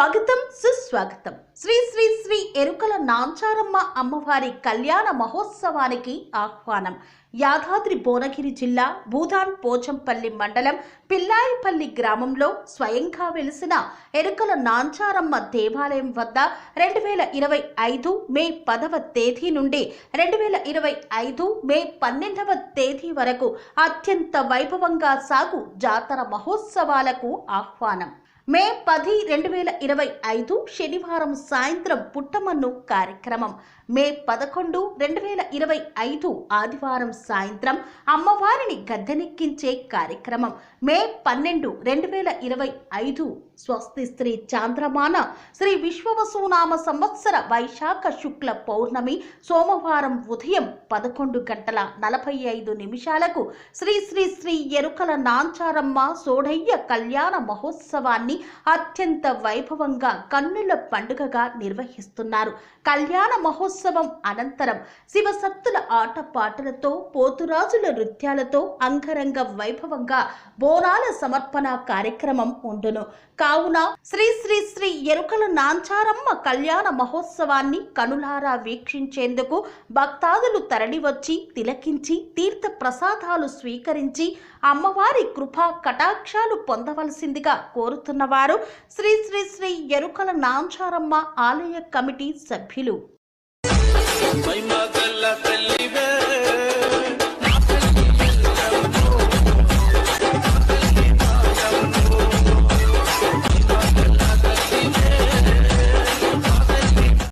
స్వాగతం సుస్వాగతం. శ్రీ శ్రీ శ్రీ ఎరుకల నాంచారమ్మ అమ్మవారి కళ్యాణ మహోత్సవానికి ఆహ్వానం. యాదాద్రి భువనగిరి జిల్లా భూదాన్ పోచంపల్లి మండలం పిల్లాయిపల్లి గ్రామంలో స్వయంగా వెలిసిన ఎరుకల నాంచారమ్మ దేవాలయం వద్ద రెండు వేల ఇరవై ఐదు మే పదవ తేదీ నుండి రెండు వేల ఇరవై ఐదు మే పన్నెండవ తేదీ వరకు అత్యంత వైభవంగా సాగు జాతర మహోత్సవాలకు ఆహ్వానం. మే పది రెండు వేల ఇరవై ఐదు శనివారం సాయంత్రం పుట్టమన్ను కార్యక్రమం. మే పదకొండు రెండు వేల ఇరవై ఐదు ఆదివారం సాయంత్రం అమ్మవారిని గద్దెనెక్కించే కార్యక్రమం. మే పన్నెండు రెండు వేల ఇరవై ఐదు స్వస్తి శ్రీ చాంద్రమాన శ్రీ విశ్వవసునామ సంవత్సర వైశాఖ శుక్ల పౌర్ణమి సోమవారం ఉదయం పదకొండు గంటల నలభై ఐదు నిమిషాలకు శ్రీ శ్రీ శ్రీ ఎరుకల నాంచారమ్మ సోడయ్య కళ్యాణ మహోత్సవాన్ని అత్యంత వైభవంగా కన్నుల పండుగగా నిర్వహిస్తున్నారు. కళ్యాణ మహోత్సవం అనంతరం శివసత్తుల ఆటపాటలతో పోతురాజుల నృత్యాలతో అంగరంగ వైభవంగా బోనాల సమర్పణ కార్యక్రమం ఉండును. కావున శ్రీ శ్రీ శ్రీ ఎరుకల నాంచారమ్మ కళ్యాణ మహోత్సవాన్ని కనులారా వీక్షించేందుకు భక్తాదులు తరలివచ్చి తిలకించి తీర్థ ప్రసాదాలు స్వీకరించి అమ్మవారి కృపా కటాక్షాలు పొందవలసిందిగా కోరుతున్నారు. పాల్గొన్నవారు శ్రీ శ్రీ శ్రీ ఎరుకల నాంచారమ్మ ఆలయ కమిటీ సభ్యులు.